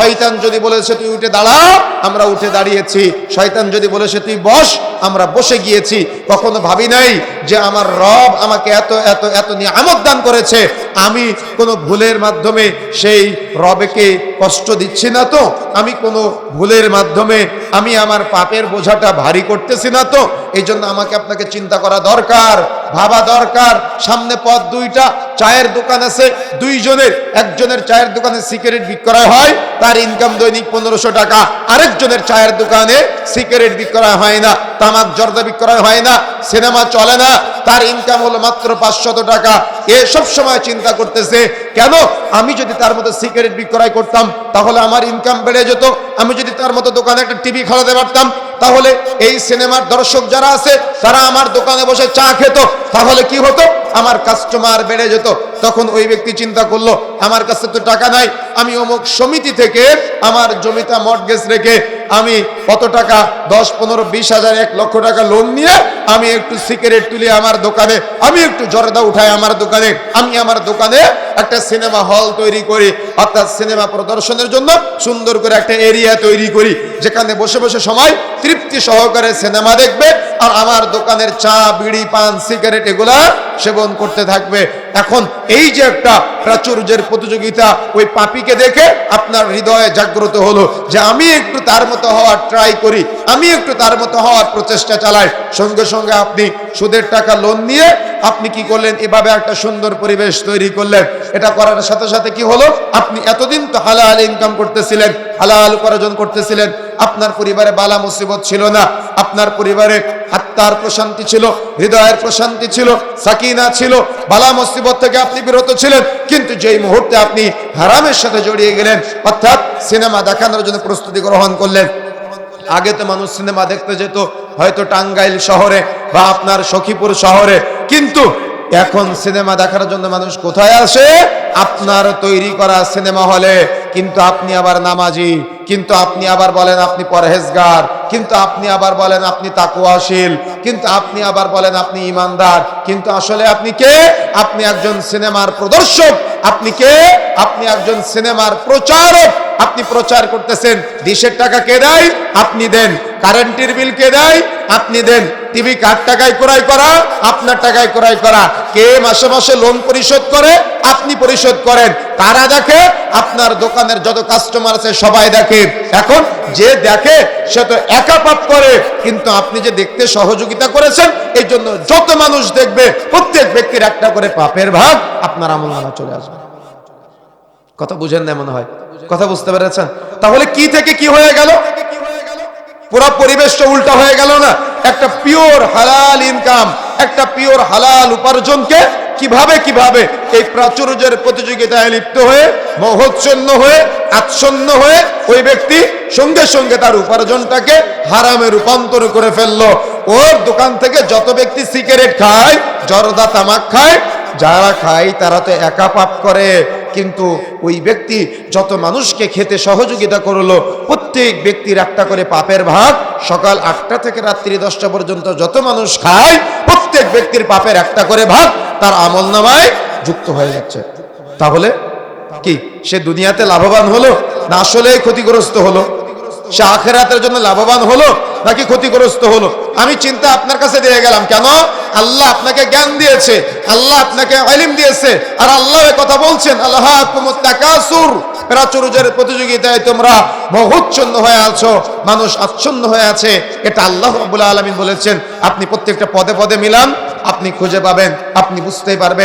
শয়তান যদি বলেছে তুই উঠে দাঁড়া, আমরা উঠে দাঁড়িয়েছি। শয়তান যদি বলেছে তুই বস, আমরা বসে গিয়েছি। কখনো ভাবি নাই যে আমার রব আমাকে এত এত এত নিয়ামত দান করেছে। আমি কোনো ভুলের মাধ্যমে সেই রবকে কষ্ট দিচ্ছি না তো। আমি কোনো ভুলের মাধ্যমে আমি আমার পাপের বোঝাটা ভারী করতেছি না তো। এই জন্য আমাকে আপনাকে চিন্তা করা দরকার। ভাবা দরকার। সামনে পথ দুইটা, চায়ের দোকান আছে, দুইজনের, একজনের চায়ের দোকানে সিগারেট বিক্রয় হয়, তার ইনকাম দৈনিক পনেরোশো টাকা। আরেকজনের চায়ের দোকানে সিগারেট বিক্রয় হয় না। তামাক জর্দা বিক্রয় হয় না, সিনেমা চলে না, তার ইনকাম হলো মাত্র পাঁচশত টাকা। এ সব সময় চিন্তা করতেছে, কেন? আমি যদি তার মতো সিগারেট বিক্রয় করতাম, তাহলে আমার ইনকাম বেড়ে যেত। আমি যদি তার মতো দোকানে একটা টিভি খাওয়াতে পারতাম, তাহলে এই সিনেমার দর্শক যারা আছে, তারা আমার দোকানে বসে চা খেত। তাহলে কি হতো? আমার কাস্টমার বেড়ে যেত, তখন ওই ব্যক্তি চিন্তা করল, আমার কাছে তো টাকা নাই, আমি অমুক সমিতি থেকে আমার জমিটা মর্টগেজ রেখে আমি কত টাকা, দশ, পনেরো, বিশ হাজার, এক লক্ষ টাকা লোন নিয়ে আমি একটু সিগারেট তুলি আমার দোকানে, আমি একটু জর্দা উঠাই আমার দোকানে, আমি আমার দোকানে একটা সিনেমা হল তৈরি করি, অর্থাৎ সিনেমা প্রদর্শনের জন্য সুন্দর করে একটা এরিয়া তৈরি করি, যেখানে বসে বসে সময় তৃপ্তি সহকারে সিনেমা দেখবে আর আমার দোকানের চা, বিড়ি, পান, সিগারেট এগুলা সেবন করতে থাকবে। এখন এই যে একটা প্রাচুর্যের প্রতিযোগিতা, ওই পাপিকে দেখে আপনার হৃদয়ে জাগ্রত হলো যে আমি একটু তার মতো হওয়ার ট্রাই করি, আমি একটু তার মতো হওয়ার প্রচেষ্টা চালাই। সঙ্গে সঙ্গে আপনি সুদের টাকা লোন নিয়ে আপনি কি করলেন? এভাবে একটা সুন্দর পরিবেশ তৈরি করলেন। এটা করার সাথে সাথে কি হলো? আপনি এতদিন তো হালাল ইনকাম করতেছিলেন, হালাল উপার্জন করতেছিলেন। আপনার পরিবারে বালা মুসিবত ছিল না। আপনার পরিবারে আত্মার প্রশান্তি ছিল, হৃদয়ের প্রশান্তি ছিল, সাকিনা ছিল, বালা মুসিবত থেকে আপনি বিরত ছিলেন, কিন্তু যেই মুহূর্তে আপনি হারামের সাথে জড়িয়ে গেলেন, অর্থাৎ সিনেমা দেখানোর জন্য প্রস্তুতি গ্রহণ করলেন, আগে তো মানুষ সিনেমা দেখতে যেত, হয়তো টাঙ্গাইল শহরে বা আপনার সখীপুর শহরে, কিন্তু এখন সিনেমা দেখার জন্য মানুষ কোথায় আসে? আপনার তৈরি করা সিনেমা হলে। কিন্তু আপনি আবার নামাজি, কিন্তু আপনি আবার বলেন আপনি পরহেজগার, কিন্তু আপনি আবার বলেন আপনি তাকুয়াশীল, কিন্তু আপনি আবার বলেন আপনি ইমানদার, কিন্তু আসলে আপনি কে? আপনি একজন সিনেমার প্রদর্শক, আপনি কে? আপনি একজন সিনেমার প্রচারক, আপনি প্রচার করতেছেন, দেশের টাকা কে দেয়? আপনি দেন, কারেন্টের বিল কে দেয়? আপনি দেন টিভি কার টাকায় ক্রয় করা? আপনার টাকায় ক্রয় করা। কে মাসে মাসে লোন পরিশোধ করে? আপনি পরিশোধ করেন। কারা দেখে, আপনার দোকানের যত কাস্টমার আছে সবাই দেখে। এখন যে দেখে, সে তো একা পাপ করে। কিন্তু আপনি যে দেখতে সহযোগিতা করেছেন, এই জন্য যত মানুষ দেখবে, প্রত্যেক ব্যক্তির একটা করে পাপের ভাগ আপনার আমল নামা চলে আসবে। কথা বুঝেন না মনে হয়? কথা বুঝতে পেরেছেন? তাহলে কি থেকে কি হয়ে গেল? পুরো পরিবেশটা উল্টা হয়ে গেল না? একটা পিওর হালাল ইনকাম একটা পিওর হালাল উপার্জনকে কীভাবে কীভাবে এই প্রাচুর্যের প্রতিযোগিতায় লিপ্ত হয়ে, মহচ্ছন্ন হয়ে, আচ্ছন্ন হয়ে ওই ব্যক্তি সঙ্গে সঙ্গে তার উপার্জনটাকে হারামে রূপান্তর করে ফেলল। ওর দোকান থেকে যত ব্যক্তি সিগারেট খায়, জর্দা তামাক খায়, যারা খায় তারা তো একা পাপ করে। কিন্তু ওই ব্যক্তি যত মানুষকে খেতে সহযোগিতা করল, প্রত্যেক ব্যক্তির একটা করে পাপের ভাগ। সকাল আটটা থেকে রাত্রি দশটা পর্যন্ত যত মানুষ খায়, প্রত্যেক ব্যক্তির পাপের একটা করে ভাগ তার আমল নামায় যুক্ত হয়ে যাচ্ছে। তাহলে কি? সে দুনিয়াতে লাভবান হলো না আসলেই ক্ষতিগ্রস্ত হলো? সে আখেরাতের জন্য লাভবান হলো নাকি ক্ষতিগ্রস্ত হলো? আমি চিন্তা আপনার কাছে দিয়ে গেলাম, কেন? আল্লাহ আপনাকে জ্ঞান দিয়েছে, আল্লাহ আপনাকে আলিম দিয়েছে, আর আল্লাহ কথা বলছেন আল্লাহ তাকাসুর প্রাচুর্যের প্রতিযোগিতায় তোমরা মহচ্ছন্ন হয়ে আছো, মানুষ আচ্ছন্ন হয়ে আছে, এটা আল্লাহ রাব্বুল আলামিন বলেছেন। আপনি প্রত্যেকটা পদে পদে মিলান, আপনি খুঁজে পাবেন, আপনি বুঝতেই পারবেন।